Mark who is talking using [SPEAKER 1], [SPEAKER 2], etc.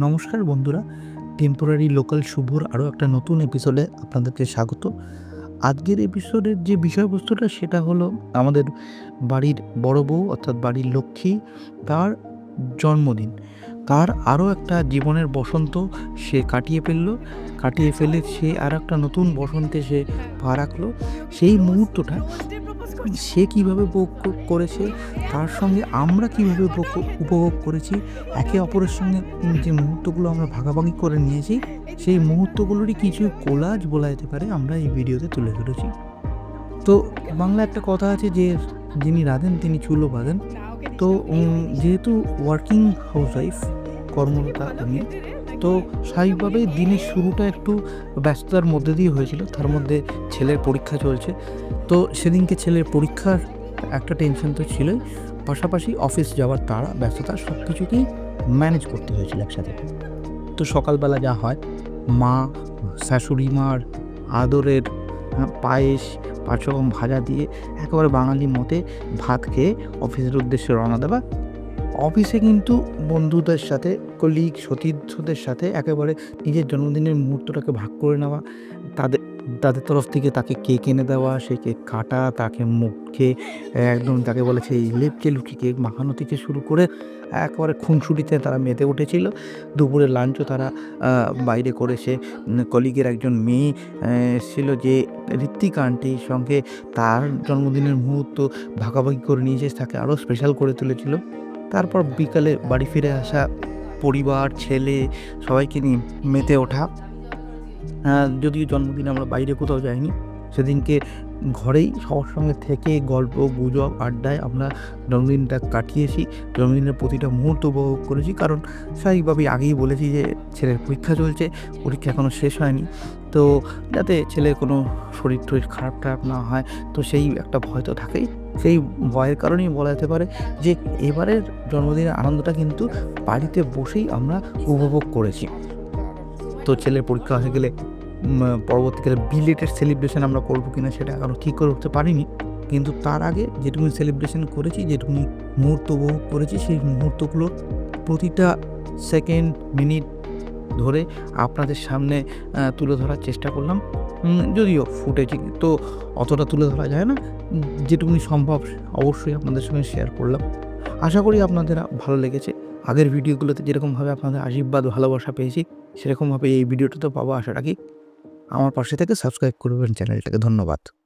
[SPEAKER 1] নমস্কার বন্ধুরা temporary local শুভর আরও একটা নতুন এপিসোডে আপনাদেরকে স্বাগত। আজকের এপিসোডের যে বিষয়বস্তুটা, সেটা হলো আমাদের বাড়ির বড় বউ, অর্থাৎ বাড়ির লক্ষ্মী, তার জন্মদিন। তার আরও একটা জীবনের বসন্ত সে কাটিয়ে ফেলল, কাটিয়ে ফেলে সে আর একটা নতুন বসন্তে সে পা রাখল। সেই মুহূর্তটা সে কীভাবে উপভোগ করেছে, তার সঙ্গে আমরা কীভাবে উপভোগ করেছি, একে অপরের সঙ্গে যে মুহূর্তগুলো আমরা ভাগাভাগি করে নিয়েছি, সেই মুহূর্তগুলোরই কিছু কোলাজ বলা যেতে পারে, আমরা এই ভিডিওতে তুলে ধরেছি। তো বাংলা একটা কথা আছে যে, যিনি রাঁধেন তিনি চুলো বাঁধেন। তো যেহেতু ওয়ার্কিং হাউস ওয়াইফ কর্মরতা উনি তো স্বাভাবিকভাবেই দিনের শুরুটা একটু ব্যস্ততার মধ্যে দিয়ে হয়েছিল। তার মধ্যে ছেলের পরীক্ষা চলছে। তো সেদিনকে ছেলের পরীক্ষার একটা টেনশন তো ছিলই। পাশাপাশি অফিস যাওয়ার তারা ব্যস্ততা সব কিছুকেই ম্যানেজ করতে হয়েছিল একসাথে। তো সকালবেলা যা হয়, মা, শাশুড়ি মার আদরের পায়েস পাঁচ রকম ভাজা দিয়ে একেবারে বাঙালি মতে ভাত খেয়ে অফিসের উদ্দেশ্যে রওনা দেওয়া। অফিসে কিন্তু বন্ধুদের সাথে কলিগ সতীর্থদের সাথে একেবারে নিজের জন্মদিনের মুহূর্তটাকে ভাগ করে নেওয়া, তাদের তাদের তরফ থেকে তাকে কেক এনে দেওয়া সেই কেক কাটা, তাকে মুখে একদম তাকে বলেছে লেপকে লুকি কেক মাখানো থেকে শুরু করে একেবারে খুনসুটিতে তারা মেতে উঠেছিল। দুপুরে লাঞ্চও তারা বাইরে করেছে কলিগের একজন মেয়ে ছিল যে ঋত্বিক আন্টির সঙ্গে তার জন্মদিনের মুহূর্ত ভাগাভাগি করে নিয়েছে তাকে আরও স্পেশাল করে তুলেছিল। তারপর বিকালে বাড়ি ফিরে আসা পরিবার ছেলে সবাইকে নিয়ে মেতে ওঠা। আহ, যদিও জন্মদিন আমরা বাইরে কোথাও যাইনি সেদিনকে ঘরেই সবার সঙ্গে থেকে গল্প গুজব আড্ডায় আমরা জন্মদিনটা কাটিয়েছি। জন্মদিনের প্রতিটা মুহূর্ত উপভোগ করেছি কারণ স্বাভাবিকভাবেই আগেই বলেছি যে ছেলের পরীক্ষা চলছে পরীক্ষা এখনও শেষ হয়নি। তো যাতে ছেলের কোনো শরীর টরীর খারাপ টারাপ না হয় তো সেই একটা ভয় তো থাকেই। সেই ভয়ের কারণেই বলা যেতে পারে যে এবারের জন্মদিনের আনন্দটা কিন্তু বাড়িতে বসেই আমরা উপভোগ করেছি। তো ছেলের পরীক্ষা হয়ে গেলে পরবর্তীকালে বিলেটেড সেলিব্রেশন আমরা করব কিনা সেটা এখনও ঠিক করে উঠতে পারিনি। কিন্তু তার আগে যেটুকুনি সেলিব্রেশন করেছি, যেটুকুনি মুহূর্ত উপভোগ করেছি, সেই মুহূর্তগুলো প্রতিটা সেকেন্ড মিনিট ধরে আপনাদের সামনে তুলে ধরার চেষ্টা করলাম। যদিও ফুটেজ, তো অতটা তুলে ধরা যায় না। যেটুকুনি সম্ভব অবশ্যই আপনাদের সঙ্গে শেয়ার করলাম। আশা করি আপনাদের ভালো লেগেছে। আগের ভিডিওগুলোতে যেরকমভাবে আপনাদের আশীর্বাদ, ভালোবাসা পেয়েছি, সেরকমভাবে এই ভিডিওটা তো পাবো আশা রাখি। আমার পাশে থেকে সাবস্ক্রাইব করবেন চ্যানেলটাকে। ধন্যবাদ।